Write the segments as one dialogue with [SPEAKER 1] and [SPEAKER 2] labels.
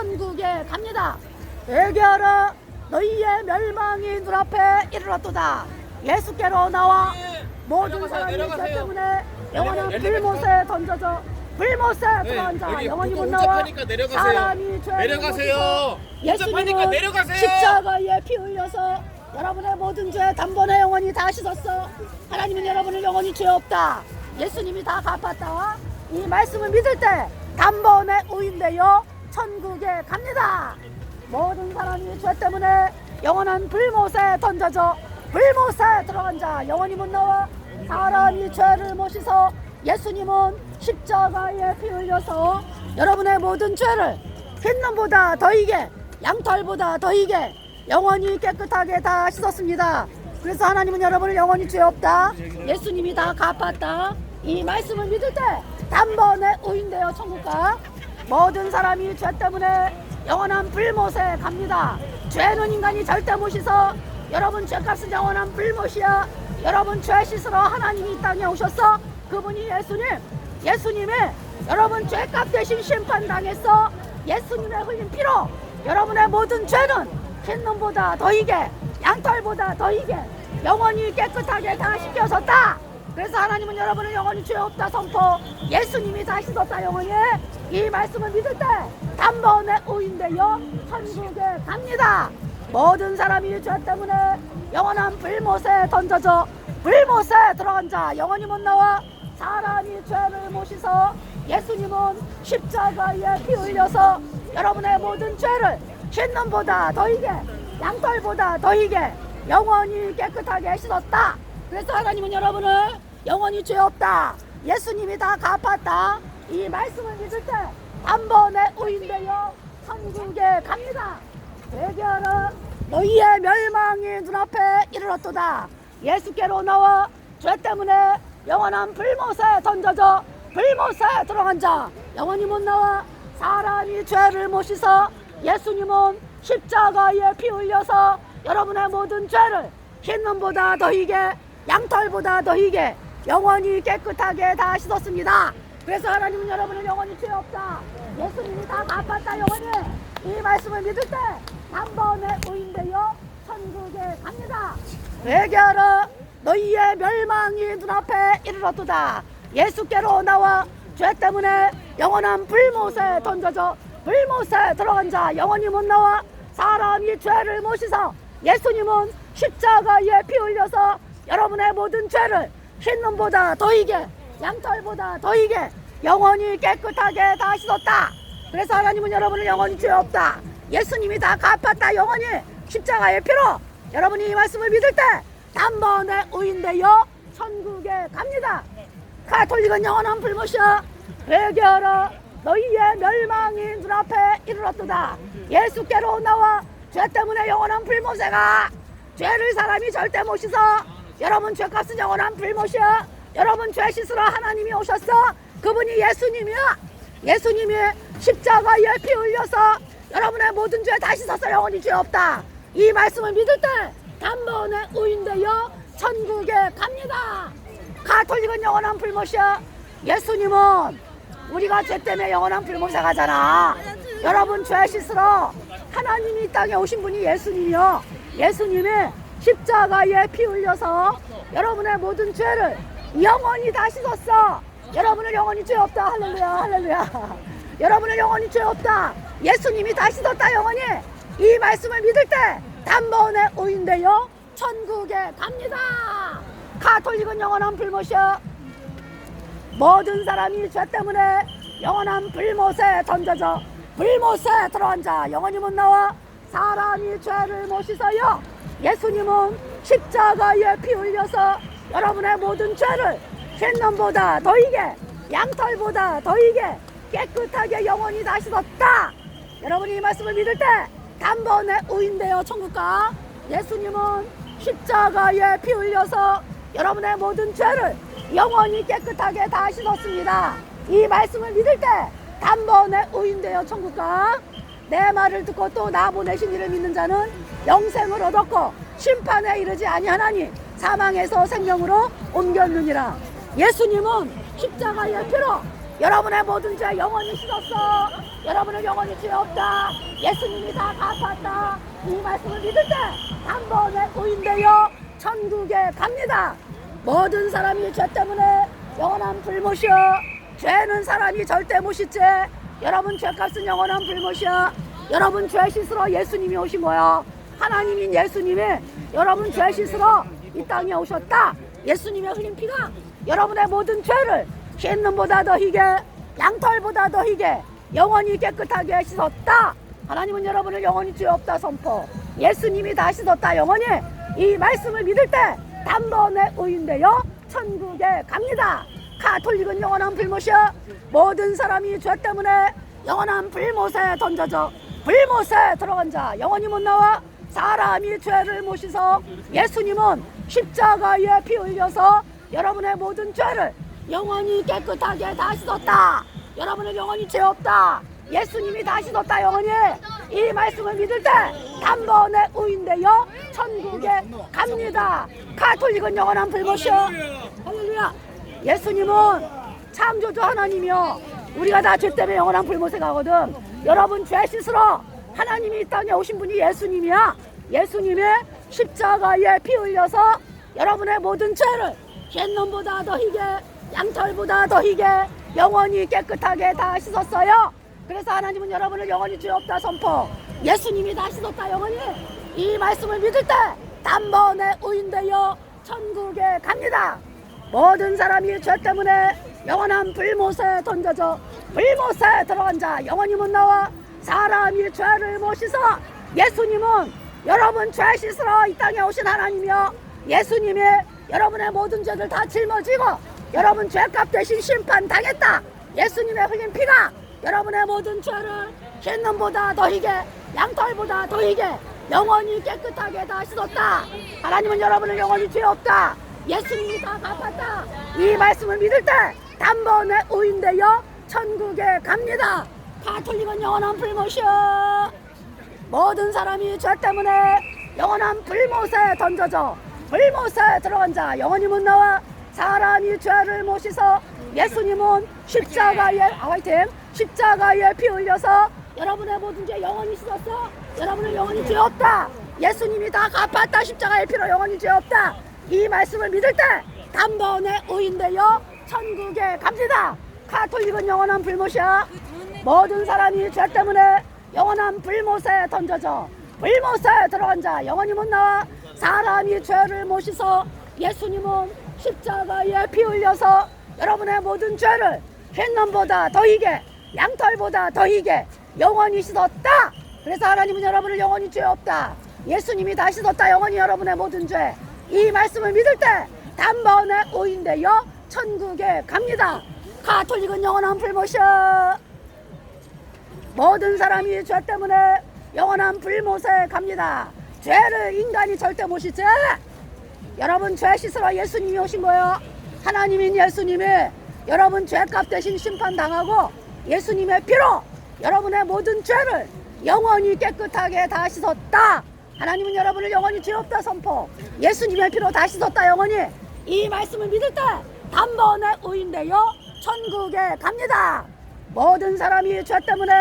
[SPEAKER 1] 천국에 갑니다. 회개하라 너희의 멸망이 눈앞에 이르렀도다. 예수께로 나와 모든 사람이 죄 때문에 영원한 불못에 던져져 불못에 자
[SPEAKER 2] 여기
[SPEAKER 1] 영원히 못 나와. 사람이 죄를
[SPEAKER 2] 내려가세요.
[SPEAKER 1] 예수님은
[SPEAKER 2] 내려가세요.
[SPEAKER 1] 십자가에 피 흘려서 여러분의 모든 죄 단번에 영원히 다 씻었어 하나님은 여러분을 영원히 죄 없다 예수님이 다 갚았다 이 말씀을 믿을 때 단번에 오인되어 천국에 갑니다 모든 사람이 죄 때문에 영원한 불못에 던져져 불못에 들어간 자 영원히 못 나와 사람이 죄를 못 씻어 예수님은 십자가에 피 흘려서 여러분의 모든 죄를 흰눈보다 더 이게 양털보다 더 이게 영원히 깨끗하게 다 씻었습니다. 그래서 하나님은 여러분을 영원히 죄 없다. 예수님이 다 갚았다. 이 말씀을 믿을 때 단번에 오인되어 천국 가 모든 사람이 죄 때문에 영원한 불못에 갑니다. 죄는 인간이 절대 못 씻어. 여러분 죄값은 영원한 불못이야. 여러분 죄 씻으러 하나님이 이 땅에 오셨어. 그분이 예수님. 예수님이 여러분 죄값 대신 심판 당했어. 예수님의 흘린 피로 여러분의 모든 죄는 흰눈보다 더 이게 양털보다 더 이게 영원히 깨끗하게 다 씻겨졌다. 그래서 하나님은 여러분을 영원히 죄 없다 선포. 예수님이 다 씻었다 영원히. 이 말씀을 믿을 때 단번에 오인되어 천국에 갑니다. 모든 사람이 죄 때문에 영원한 불못에 던져져 불못에 들어간 자 영원히 못 나와 사람이 죄를 못 씻어 예수님은 십자가에 피 흘려서 여러분의 모든 죄를 흰눈보다 더 이게 양털보다 더 이게 영원히 깨끗하게 씻었다. 그래서 하나님은 여러분을 영원히 죄 없다. 예수님이 다 갚았다. 이 말씀을 믿을 때 단번에 오인되어 천국에 갑니다. 회개하라 너희의 멸망이 눈앞에 이르렀도다. 예수께로 나와 죄 때문에 영원한 불못에 던져져 불못에 들어간 자 영원히 못 나와 사람이 죄를 못 씻어 예수님은 십자가에 피 흘려서 여러분의 모든 죄를 흰 눈보다 더 희게 양털보다 더 희게 영원히 깨끗하게 다 씻었습니다. 그래서 하나님은 여러분을 영원히 죄 없다. 예수님이 다 갚았다 영원히 이 말씀을 믿을 때 단번에 오인되어 천국에 갑니다. 회개하라 너희의 멸망이 눈앞에 이르렀도다. 예수께로 나와 죄 때문에 영원한 불못에 던져져 불못에 들어간 자 영원히 못 나와 사람이 죄를 못 씻어 예수님은 십자가에 피 흘려서 여러분의 모든 죄를 흰눈보다 더 이게 양털보다 더 이게 영원히 깨끗하게 다 씻었다. 그래서 하나님은 여러분을 영원히 죄 없다. 예수님이 다 갚았다. 영원히 십자가의 피로. 여러분이 이 말씀을 믿을 때 단번에 오인되어 천국에 갑니다. 가톨릭은 영원한 불못이야 회개하라 너희의 멸망이 눈앞에 이르렀도다. 예수께로 나와 죄 때문에 영원한 불못에가 죄를 사람이 절대 못 씻어 여러분 죄값은 영원한 불못이야 여러분 죄 씻으러 하나님이 오셨어. 그분이 예수님이야 예수님이 십자가에 피 흘려서 여러분의 모든 죄다 씻어서 영원히 죄 없다. 이 말씀을 믿을 때 단번에 오인되어 천국에 갑니다. 가톨릭은 영원한 불못이야 예수님은 우리가 죄 때문에 영원한 불못에 가잖아. 여러분 죄 씻으러 하나님이 이 땅에 오신 분이 예수님이요 예수님이 십자가에 피 흘려서 여러분의 모든 죄를 영원히 다 씻었어. 여러분을 영원히 죄 없다. 할렐루야 할렐루야. 여러분을 영원히 죄 없다. 예수님이 다 씻었다 영원히. 이 말씀을 믿을 때 단번에 오인되어 천국에 갑니다. 가톨릭은 영원한 불못이야 모든 사람이 죄 때문에 영원한 불못에 던져져. 불못에 들어간 자 영원히 못 나와 사람이 죄를 못 씻어요 예수님은 십자가에 피 흘려서 여러분의 모든 죄를 흰눈보다 더 이게 양털보다 더 이게 깨끗하게 영원히 다 씻었다 여러분이 이 말씀을 믿을 때 단번에 오인되어 천국가 예수님은 십자가에 피 흘려서 여러분의 모든 죄를 영원히 깨끗하게 다 씻었습니다. 이 말씀을 믿을 때 단번에 오인되어 천국가 내 말을 듣고 또 나 보내신 이를 믿는 자는 영생을 얻었고 심판에 이르지 아니하나니 사망에서 생명으로 옮겼느니라. 예수님은 십자가의 피로 여러분의 모든 죄 영원히 씻었어. 여러분은 영원히 죄 없다. 예수님이 다 갚았다. 이 말씀을 믿을 때 단번에 오인되어 천국에 갑니다. 모든 사람이 죄 때문에 영원한 불못이여 죄는 사람이 절대 못 씻지. 여러분 죄값은 영원한 불못이야. 여러분 죄 씻으러 예수님이 오신 거야. 하나님인 예수님이 여러분 죄 씻으러 이 땅에 오셨다. 예수님의 흘린 피가 여러분의 모든 죄를 씻는보다 더 희게 양털보다 더 희게 영원히 깨끗하게 씻었다. 하나님은 여러분을 영원히 죄 없다 선포. 예수님이 다 씻었다 영원히 이 말씀을 믿을 때 단번에 오인되어 천국에 갑니다. 가톨릭은 영원한 불못이야. 모든 사람이 죄 때문에 영원한 불못에 던져져 불못에 들어간 자 영원히 못 나와 사람이 죄를 못 씻어 예수님은 십자가에 피 흘려서 여러분의 모든 죄를 영원히 깨끗하게 다 씻었다. 여러분은 영원히 죄 없다. 예수님이 다 씻었다 영원히 이 말씀을 믿을 때 단번에 우인되어 천국에 갑니다. 가톨릭은 영원한 불못이요. 할렐루야. 예수님은 창조주 하나님이요. 우리가 다 죄 때문에 영원한 불못에 가거든. 여러분 죄 씻으러 하나님이 이 땅에 오신 분이 예수님이야. 예수님의 십자가에 피 흘려서 여러분의 모든 죄를 옛놈보다 더 희게 양털보다 더 희게 영원히 깨끗하게 다 씻었어요. 그래서 하나님은 여러분을 영원히 죄 없다 선포. 예수님이 다 씻었다 영원히 이 말씀을 믿을 때 단번에 우인되어 천국에 갑니다. 모든 사람이 죄 때문에 영원한 불못에 던져져 불못에 들어간 자 영원히 못 나와 사람이 죄를 못 씻어 예수님은 여러분 죄 씻으러 이 땅에 오신 하나님이여 예수님이 여러분의 모든 죄를 다 짊어지고 여러분 죄값 대신 심판 당했다. 예수님의 흘린 피가 여러분의 모든 죄를 흰눈보다 더 희게 양털보다 더 희게 영원히 깨끗하게 다 씻었다. 하나님은 여러분을 영원히 죄 없다 예수님이 다. 갚았다. 이 말씀을 믿을 때 단번에 오인되어 천국에 갑니다. 가톨릭은 영원한 불못이여 모든 사람이 죄 때문에 영원한 불못에 던져져 불못에 들어간 자 영원히 못 나와 사람이 죄를 못 씻어 예수님은 십자가에 아 화이팅! 십자가에 피 흘려서 여러분의 모든 죄 영원히 씻었어? 여러분은 영원히 죄 없다. 예수님이 다 갚았다. 십자가의 피로 영원히 죄 없다 이 말씀을 믿을 때 단번에 오인되어 천국에 갑니다. 가톨릭은 영원한 불못이야. 모든 사람이 죄 때문에 영원한 불못에 던져져. 불못에 들어간 자 영원히 못 나와. 사람이 죄를 못 씻어 예수님은 십자가에 피 흘려서 여러분의 모든 죄를 흰놈보다 더 희게 양털보다 더 희게 영원히 씻었다. 그래서 하나님은 여러분을 영원히 죄 없다. 예수님이 다 씻었다. 영원히 여러분의 모든 죄 이 말씀을 믿을 때 단번에 오인되어 천국에 갑니다 가톨릭은 영원한 불못이야 모든 사람이 죄 때문에 영원한 불못에 갑니다. 죄를 인간이 절대 못 씻지. 여러분 죄 씻으러 예수님이 오신 거예요. 하나님인 예수님이 여러분 죄값 대신 심판 당하고 예수님의 피로 여러분의 모든 죄를 영원히 깨끗하게 다 씻었다. 하나님은 여러분을 영원히 죄 없다 선포. 예수님의 피로 다 씻었다 영원히. 이 말씀을 믿을 때 단번에 오인되어 천국에 갑니다. 모든 사람이 죄 때문에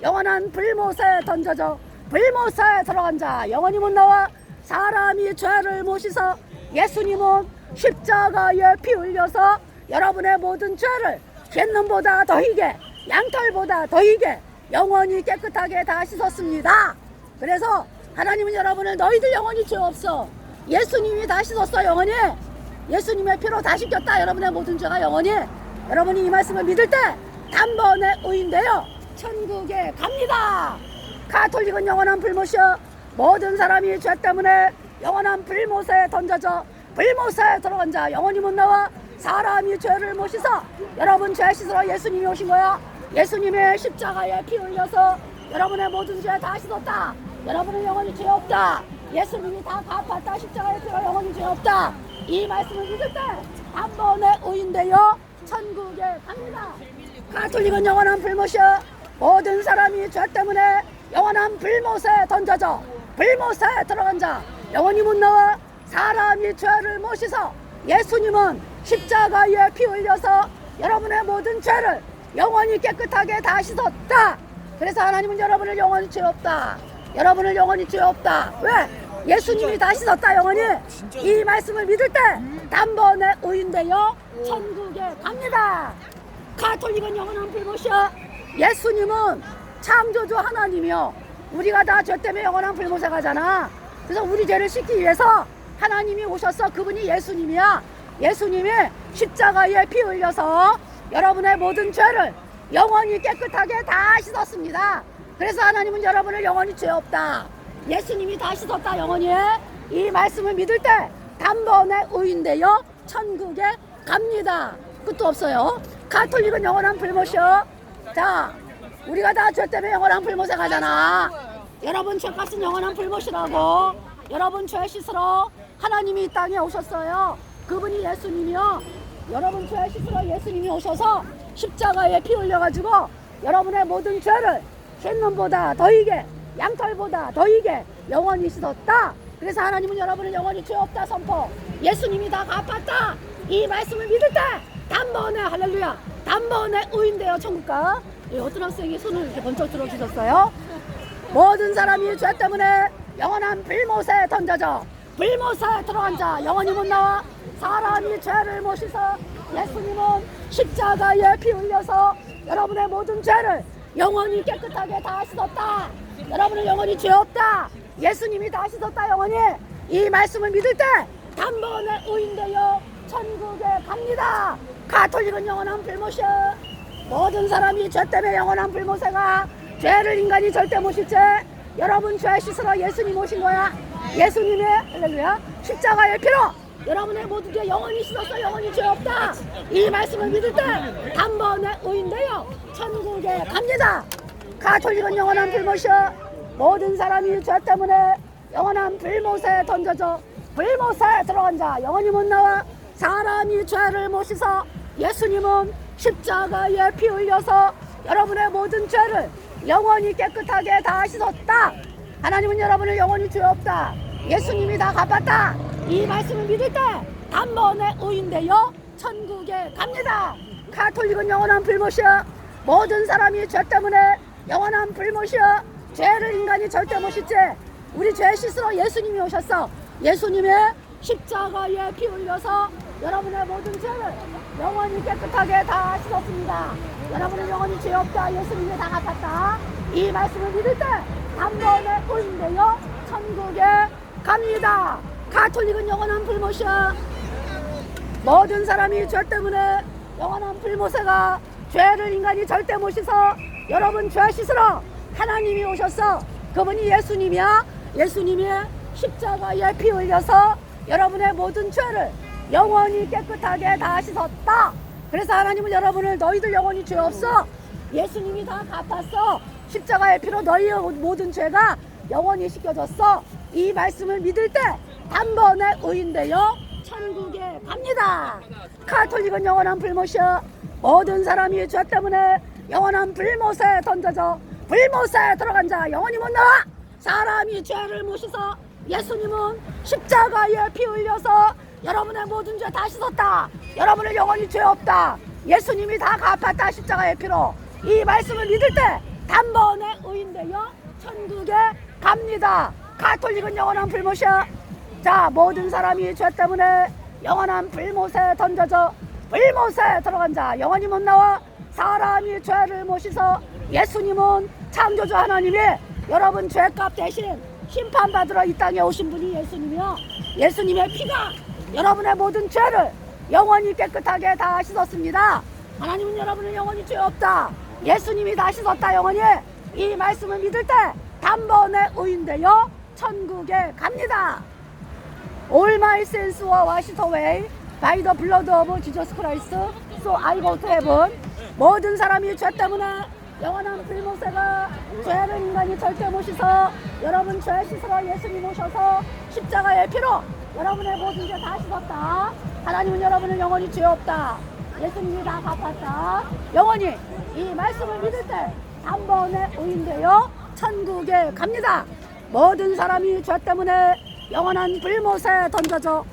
[SPEAKER 1] 영원한 불못에 던져져 불못에 들어간 자 영원히 못 나와 사람이 죄를 못 씻어 예수님은 십자가에 피 흘려서 여러분의 모든 죄를 갯놈보다 더 희게 양털보다 더 희게 영원히 깨끗하게 다 씻었습니다. 그래서 하나님은 여러분을 너희들 영원히 죄 없어. 예수님이 다 씻었어 영원히. 예수님의 피로 다 씻겼다 여러분의 모든 죄가 영원히. 여러분이 이 말씀을 믿을 때 단번에 오인되어 천국에 갑니다. 가톨릭은 영원한 불못이여 모든 사람이 죄 때문에 영원한 불못에 던져져 불못에 들어간 자 영원히 못 나와 사람이 죄를 못 씻어 여러분 죄 씻으러 예수님이 오신 거야. 예수님의 십자가에 피 흘려서 여러분의 모든 죄 다 씻었다 여러분은 영원히 죄 없다. 예수님이 다 갚았다. 십자가에 피로 영원히 죄 없다. 이 말씀을 믿을 때 한번에 오인되어 천국에 갑니다. 가톨릭은 영원한 불못이여 모든 사람이 죄 때문에 영원한 불못에 던져져. 불못에 들어간 자 영원히 못 나와 사람이 죄를 못 씻어 예수님은 십자가에 피 흘려서 여러분의 모든 죄를 영원히 깨끗하게 다 씻었다. 그래서 하나님은 여러분을 영원히 죄 없다. 여러분을 영원히 죄 없다. 왜? 예수님이 다 씻었다 영원히. 이 말씀을 믿을 때 단번에 의인되어 천국에 갑니다. 가톨릭은 영원한 불못이야. 예수님은 창조주 하나님이요. 우리가 다 죄 때문에 영원한 불못에 가잖아. 그래서 우리 죄를 씻기 위해서 하나님이 오셨어. 그분이 예수님이야. 예수님이 십자가에 피 흘려서 여러분의 모든 죄를 영원히 깨끗하게 다 씻었습니다. 그래서 하나님은 여러분을 영원히 죄 없다. 예수님이 다 씻었다 영원히. 이 말씀을 믿을 때 단번에 의인되어 천국에 갑니다. 끝도 없어요. 가톨릭은 영원한 불못이요. 자, 우리가 다 죄 때문에 영원한 불못에 가잖아. 여러분 죄값은 영원한 불못이라고. 여러분 죄 씻으러 하나님이 이 땅에 오셨어요. 그분이 예수님이요. 여러분 죄 씻으러 예수님이 오셔서 십자가에 피 흘려가지고 여러분의 모든 죄를 흰눈보다 더이게 양털보다 더이게 영원히 씻었다. 그래서 하나님은 여러분을 영원히 죄 없다 선포. 예수님이 다 갚았다. 이 말씀을 믿을 때 단번에 할렐루야 단번에 의인되어 천국가. 예, 어떤 학생이 손을 이렇게 번쩍 들어주셨어요. 모든 사람이 죄 때문에 영원한 불못에 던져져 불못에 들어간 자 영원히 못 나와 사람이 죄를 못 씻어 예수님은 십자가에 피 흘려서 여러분의 모든 죄를 영원히 깨끗하게 다 씻었다. 여러분은 영원히 죄 없다. 예수님이 다 씻었다 영원히. 이 말씀을 믿을 때 단번에 의인되어 천국에 갑니다. 가톨릭은 영원한 불못이야 모든 사람이 죄 때문에 영원한 불못에 가 죄를 인간이 절대 못 씻지 여러분 죄 씻으러 예수님 오신 거야. 예수님의 할렐루야. 십자가의 피로 여러분의 모든 죄 영원히 씻었어 영원히 죄 없다 이 말씀을 믿을 때 단번에 의인되어 천국에 갑니다 가톨릭은 영원한 불못이야 모든 사람이 죄 때문에 영원한 불못에 던져져 불못에 들어간 자 영원히 못 나와 사람이 죄를 못 씻어 예수님은 십자가에 피 흘려서 여러분의 모든 죄를 영원히 깨끗하게 다 씻었다. 하나님은 여러분을 영원히 죄 없다. 예수님이 다 갚았다. 이 말씀을 믿을 때 단번에 의인되어 천국에 갑니다. 가톨릭은 영원한 불못이야. 모든 사람이 죄 때문에 영원한 불못이야. 죄를 인간이 절대 못 씻지. 우리 죄 씻으러 예수님이 오셨어. 예수님의 십자가에 피 흘려서 여러분의 모든 죄를 영원히 깨끗하게 다 씻었습니다. 여러분은 영원히 죄 없다. 예수님이 다 갚았다. 이 말씀을 믿을 때 단번에 의인되어 천국에 갑니다. 가톨릭은 영원한 불못이야. 모든 사람이 죄 때문에 영원한 불못에가 죄를 인간이 절대 못 씻어. 여러분 죄 씻으러 하나님이 오셨어 그분이 예수님이야. 예수님이 십자가에 피 흘려서 여러분의 모든 죄를 영원히 깨끗하게 다 씻었다. 그래서 하나님은 여러분을 너희들 영원히 죄 없어. 예수님이 다 갚았어. 십자가의 피로 너희의 모든 죄가 영원히 씻겨졌어 이 말씀을 믿을 때 단번에 의인되어 천국에 갑니다. 카톨릭은 영원한 불못이야. 모든 사람이 죄 때문에 영원한 불못에 던져져 불못에 들어간 자 영원히 못 나와. 사람이 죄를 못 씻어 예수님은 십자가에 피 흘려서 여러분의 모든 죄 다 씻었다. 여러분을 영원히 죄 없다. 예수님이 다 갚았다 십자가의 피로. 이 말씀을 믿을 때 단번에 의인되어 천국에 갑니다. 가톨릭은 영원한 불못이야. 자, 모든 사람이 죄 때문에 영원한 불못에 던져져 불못에 들어간 자 영원히 못 나와 사람이 죄를 못 씻어 예수님은 창조주 하나님이 여러분 죄값 대신 심판받으러 이 땅에 오신 분이 예수님이요. 예수님의 피가 여러분의 모든 죄를 영원히 깨끗하게 다 씻었습니다. 하나님은 여러분을 영원히 죄 없다. 예수님이 다 씻었다 영원히. 이 말씀을 믿을 때 단번에 의인되어 천국에 갑니다. All my sins were washed away by the blood of Jesus Christ. So I go to heaven. 모든 사람이 죄 때문에 영원한 불모세가 죄를 인간이 절대 못 씻어 여러분 죄 씻으러 예수님 오셔서 십자가의 피로 여러분의 모든 죄 다 씻었다. 하나님은 여러분을 영원히 죄 없다. 예수님이 다 갚았다. 영원히 이 말씀을 믿을 때 단번에 의인되어 천국에 갑니다. 모든 사람이 죄 때문에 영원한 불못에 던져져